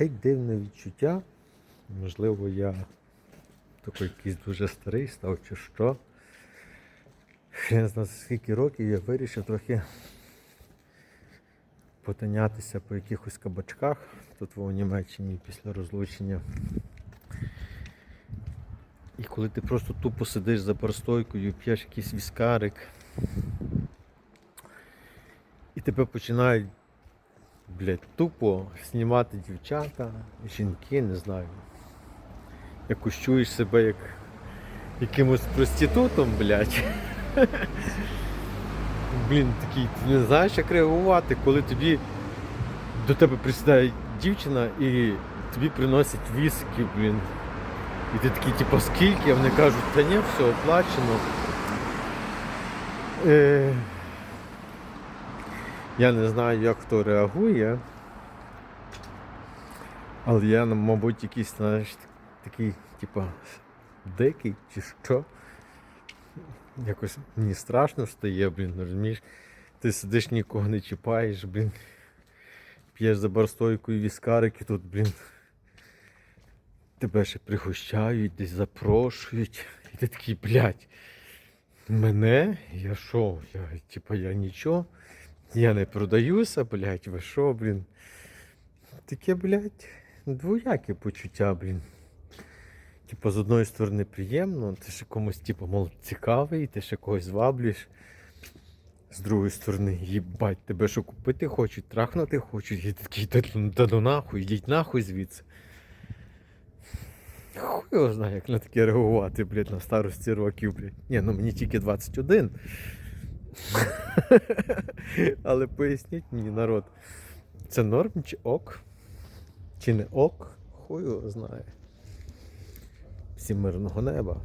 геть дивне відчуття. Можливо, я такий якийсь дуже старий став чи що. Я не знаю, скільки років я вирішив трохи потинятися по якихось кабачках тут в Німеччині після розлучення. І коли ти просто тупо сидиш за простойкою, п'єш якийсь віскарик, і тебе починають, блядь, тупо знімати дівчата, жінки, не знаю. Якось чуєш себе як якимось проститутом, блядь. Блін, такий, ти не знаєш, як реагувати, коли тобі до тебе присідає дівчина і тобі приносять віскі, блін. І ти такий, типу, скільки? А вони кажуть, та ні, все оплачено. Е, я не знаю, як хто реагує. Але я, мабуть, якийсь, знаєш, такий, типу, дикий чи що. Якось мені страшно стає, блін, розумієш? Ти сидиш, нікого не чіпаєш, блін. П'єш за барстойкою віскарики тут, блін. Тебе ще пригощають, десь запрошують. І ти такий, блядь, мене? Я що? Я, типа, я нічого. Я не продаюся, блядь, ви що, блін? Таке, блядь, двояке почуття, блін. Типу, з одної сторони приємно, ти ще комусь, типу, мол, цікавий, ти ще когось зваблюєш. З другої сторони, їбать, тебе що купити хочуть, трахнути хочуть, і такий, та, та ну нахуй, йдіть нахуй звідси. Хуй його знає, як на таке реагувати, блядь, на старості років, блядь. Ні, ну мені тільки 21. Але поясніть мені, народ, це норм чи ок? Чи не ок? Хуй його знає. Всім мирного неба.